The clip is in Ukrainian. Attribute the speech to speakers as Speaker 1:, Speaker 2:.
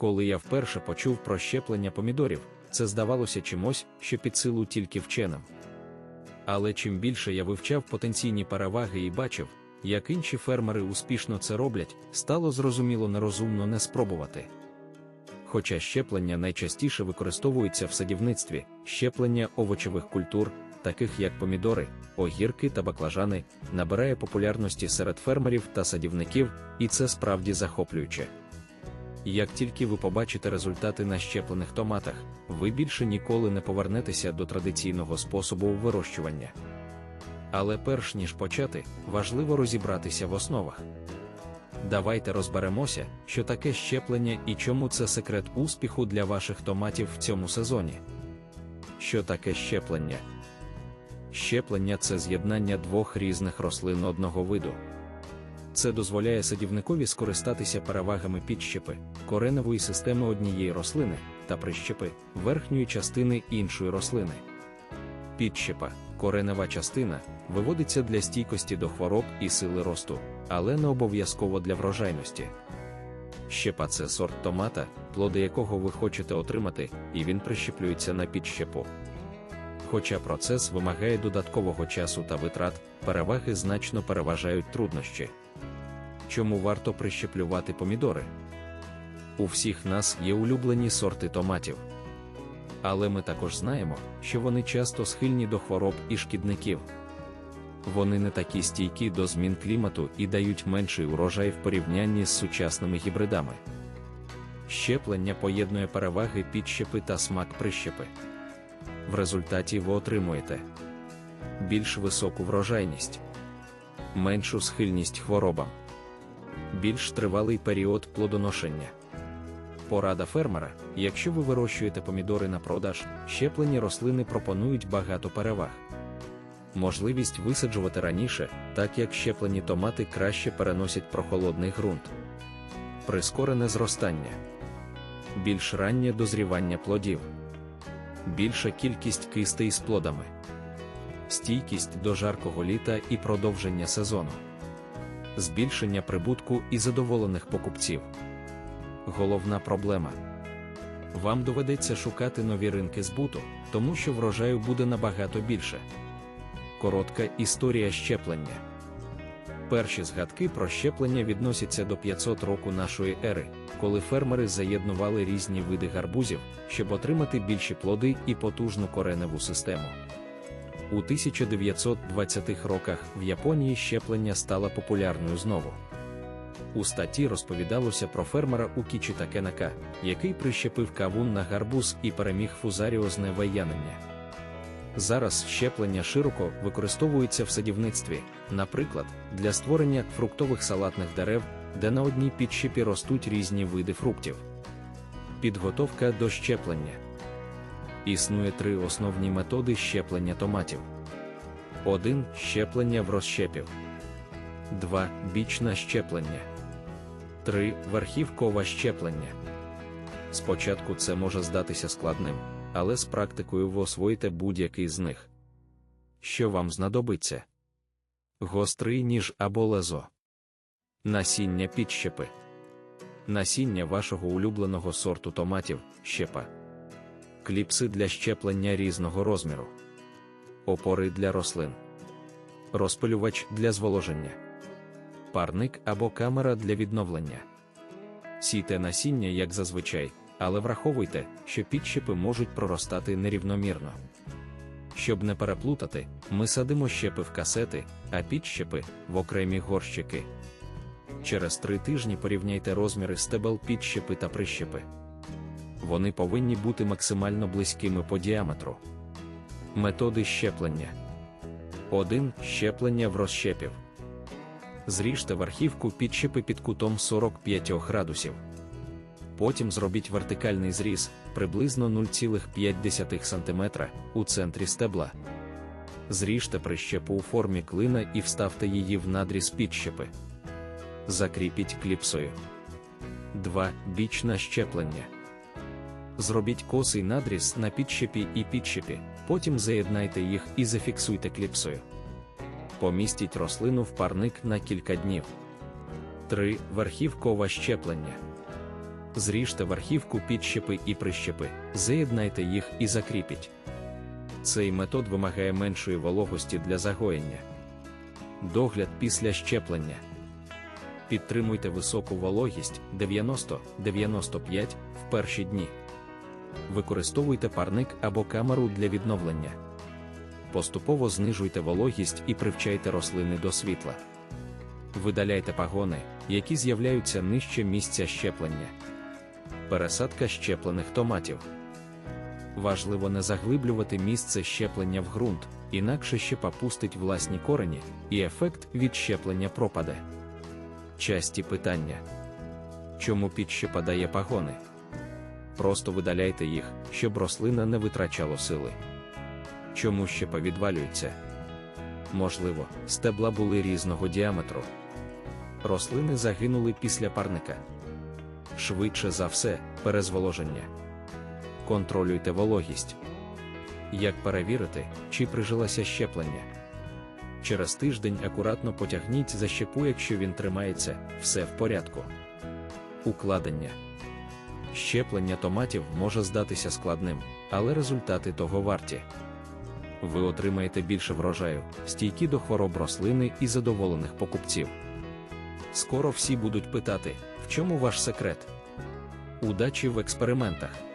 Speaker 1: Коли я вперше почув про щеплення помідорів, це здавалося чимось, що під силу тільки вченим. Але чим більше я вивчав потенційні переваги і бачив, як інші фермери успішно це роблять, стало зрозуміло нерозумно не спробувати. Хоча щеплення найчастіше використовується в садівництві, щеплення овочевих культур, таких як помідори, огірки та баклажани, набирає популярності серед фермерів та садівників, і це справді захоплююче. Як тільки ви побачите результати на щеплених томатах, ви більше ніколи не повернетеся до традиційного способу вирощування. Але перш ніж почати, важливо розібратися в основах. Давайте розберемося, що таке щеплення і чому це секрет успіху для ваших томатів в цьому сезоні. Що таке щеплення? Щеплення це з'єднання двох різних рослин одного виду. Це дозволяє садівникові скористатися перевагами підщепи, кореневої системи однієї рослини та прищепи верхньої частини іншої рослини. Підщепа, коренева частина, виводиться для стійкості до хвороб і сили росту, але не обов'язково для врожайності. Щепа це сорт томата, плоди якого ви хочете отримати, і він прищеплюється на підщепу. Хоча процес вимагає додаткового часу та витрат, переваги значно переважають труднощі. Чому варто прищеплювати помідори? У всіх нас є улюблені сорти томатів. Але ми також знаємо, що вони часто схильні до хвороб і шкідників. Вони не такі стійкі до змін клімату і дають менший урожай в порівнянні з сучасними гібридами. Щеплення поєднує переваги підщепи та смак прищепи. В результаті ви отримуєте більш високу врожайність, меншу схильність хворобам, більш тривалий період плодоношення. Порада фермера, якщо ви вирощуєте помідори на продаж, щеплені рослини пропонують багато переваг. Можливість висаджувати раніше, так як щеплені томати краще переносять прохолодний ґрунт, прискорене зростання, більш раннє дозрівання плодів, більша кількість кистей з плодами, стійкість до жаркого літа і продовження сезону, збільшення прибутку і задоволених покупців. Головна проблема. Вам доведеться шукати нові ринки збуту, тому що врожаю буде набагато більше. Коротка історія щеплення. Перші згадки про щеплення відносяться до 500 року нашої ери, коли фермери заєднували різні види гарбузів, щоб отримати більші плоди і потужну кореневу систему. У 1920-х роках в Японії щеплення стало популярною знову. У статті розповідалося про фермера у Кічі Такенака, який прищепив кавун на гарбуз і переміг фузаріозне ваянення. Зараз щеплення широко використовується в садівництві, наприклад, для створення фруктових салатних дерев, де на одній підщепі ростуть різні види фруктів. Підготовка до щеплення існує три основні методи щеплення томатів: 1. Щеплення в розщепів, 2. Бічне щеплення. 3. Верхівкове щеплення. Спочатку це може здатися складним, але з практикою ви освоїте будь-який з них. Що вам знадобиться? Гострий ніж або лезо. Насіння підщепи. Насіння вашого улюбленого сорту томатів, щепа. Кліпси для щеплення різного розміру. Опори для рослин. Розпилювач для зволоження парник або камера для відновлення. Сійте насіння, як зазвичай, але враховуйте, що підщепи можуть проростати нерівномірно. Щоб не переплутати, ми садимо щепи в касети, а підщепи в окремі горщики. Через три тижні порівняйте розміри стебел підщепи та прищепи. Вони повинні бути максимально близькими по діаметру. Методи щеплення 1. Щеплення в розщепів. Зріжте верхівку підщепи під кутом 45 градусів. Потім зробіть вертикальний зріз приблизно 0,5 см у центрі стебла. Зріжте прищепу у формі клина і вставте її в надріз підщепи. Закріпіть кліпсою. 2. Бічне щеплення. Зробіть косий надріз на підщепі і підщепі, потім заєднайте їх і зафіксуйте кліпсою помістіть рослину в парник на кілька днів. 3. Верхівкове щеплення. Зріжте верхівку підщепи і прищепи, заєднайте їх і закріпіть. Цей метод вимагає меншої вологості для загоєння. Догляд після щеплення. Підтримуйте високу вологість 90-95 в перші дні. Використовуйте парник або камеру для відновлення. Поступово знижуйте вологість і привчайте рослини до світла. Видаляйте пагони, які з'являються нижче місця щеплення. Пересадка щеплених томатів. Важливо не заглиблювати місце щеплення в ґрунт, інакше щепа пустить власні корені, і ефект від щеплення пропаде. Часті питання. Чому підщепа дає пагони? Просто видаляйте їх, щоб рослина не витрачала сили. Чому щепа відвалюється? Можливо, стебла були різного діаметру. Рослини загинули після парника. Швидше за все, перезволоження. Контролюйте вологість. Як перевірити, чи прижилося щеплення? Через тиждень акуратно потягніть за щепу, якщо він тримається, все в порядку. Укладення. Щеплення томатів може здатися складним, але результати того варті. Ви отримаєте більше врожаю, стійкі до хвороб рослини і задоволених покупців. Скоро всі будуть питати, в чому ваш секрет? Удачі в експериментах!